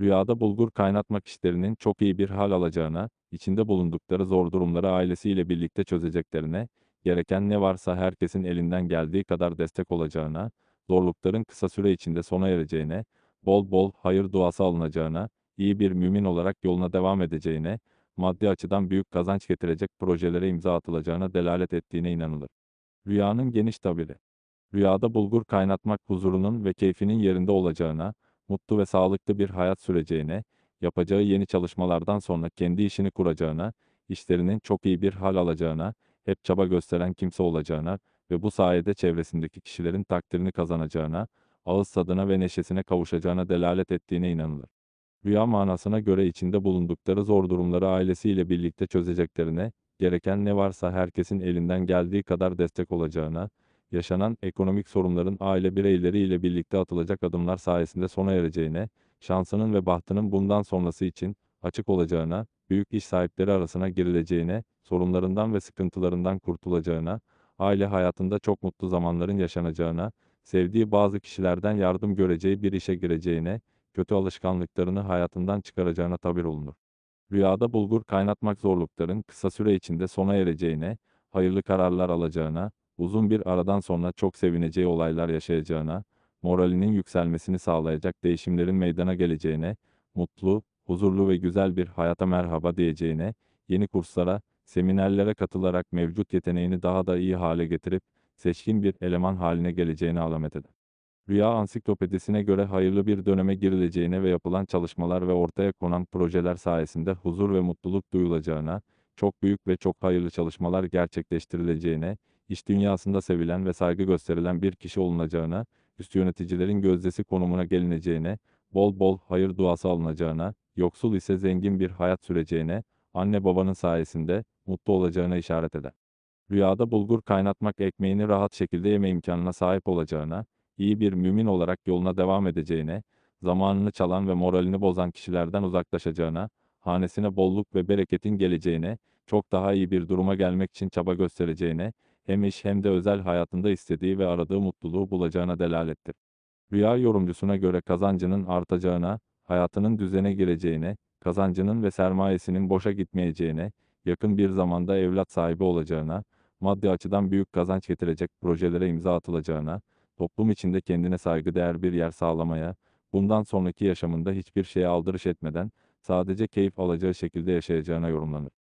Rüyada bulgur kaynatmak işlerinin çok iyi bir hal alacağına, içinde bulundukları zor durumları ailesiyle birlikte çözeceklerine, gereken ne varsa herkesin elinden geldiği kadar destek olacağına, zorlukların kısa süre içinde sona ereceğine, bol bol hayır duası alınacağına, iyi bir mümin olarak yoluna devam edeceğine, maddi açıdan büyük kazanç getirecek projelere imza atılacağına delalet ettiğine inanılır. Rüyanın geniş tabiri. Rüyada bulgur kaynatmak huzurunun ve keyfinin yerinde olacağına, mutlu ve sağlıklı bir hayat süreceğine, yapacağı yeni çalışmalardan sonra kendi işini kuracağına, işlerinin çok iyi bir hal alacağına, hep çaba gösteren kimse olacağına ve bu sayede çevresindeki kişilerin takdirini kazanacağına, ağız tadına ve neşesine kavuşacağına delalet ettiğine inanılır. Rüya manasına göre içinde bulundukları zor durumları ailesiyle birlikte çözeceklerine, gereken ne varsa herkesin elinden geldiği kadar destek olacağına, yaşanan ekonomik sorunların aile bireyleriyle birlikte atılacak adımlar sayesinde sona ereceğine, şansının ve bahtının bundan sonrası için açık olacağına, büyük iş sahipleri arasına girileceğine, sorunlarından ve sıkıntılarından kurtulacağına, aile hayatında çok mutlu zamanların yaşanacağına, sevdiği bazı kişilerden yardım göreceği bir işe gireceğine, kötü alışkanlıklarını hayatından çıkaracağına tabir olunur. Rüyada bulgur kaynatmak zorlukların kısa süre içinde sona ereceğine, hayırlı kararlar alacağına, uzun bir aradan sonra çok sevineceği olaylar yaşayacağına, moralinin yükselmesini sağlayacak değişimlerin meydana geleceğine, mutlu, huzurlu ve güzel bir hayata merhaba diyeceğine, yeni kurslara, seminerlere katılarak mevcut yeteneğini daha da iyi hale getirip, seçkin bir eleman haline geleceğine alamet eder. Rüya Ansiklopedisine göre hayırlı bir döneme girileceğine ve yapılan çalışmalar ve ortaya konan projeler sayesinde huzur ve mutluluk duyulacağına, çok büyük ve çok hayırlı çalışmalar gerçekleştirileceğine, iş dünyasında sevilen ve saygı gösterilen bir kişi olunacağına, üst yöneticilerin gözdesi konumuna gelineceğine, bol bol hayır duası alınacağına, yoksul ise zengin bir hayat süreceğine, anne babanın sayesinde mutlu olacağına işaret eder. Rüyada bulgur kaynatmak ekmeğini rahat şekilde yeme imkanına sahip olacağına, iyi bir mümin olarak yoluna devam edeceğine, zamanını çalan ve moralini bozan kişilerden uzaklaşacağına, hanesine bolluk ve bereketin geleceğine, çok daha iyi bir duruma gelmek için çaba göstereceğine, hem iş hem de özel hayatında istediği ve aradığı mutluluğu bulacağına delalettir. Rüya yorumcusuna göre kazancının artacağına, hayatının düzene gireceğine, kazancının ve sermayesinin boşa gitmeyeceğine, yakın bir zamanda evlat sahibi olacağına, maddi açıdan büyük kazanç getirecek projelere imza atılacağına, toplum içinde kendine saygıdeğer bir yer sağlamaya, bundan sonraki yaşamında hiçbir şeye aldırış etmeden, sadece keyif alacağı şekilde yaşayacağına yorumlanır.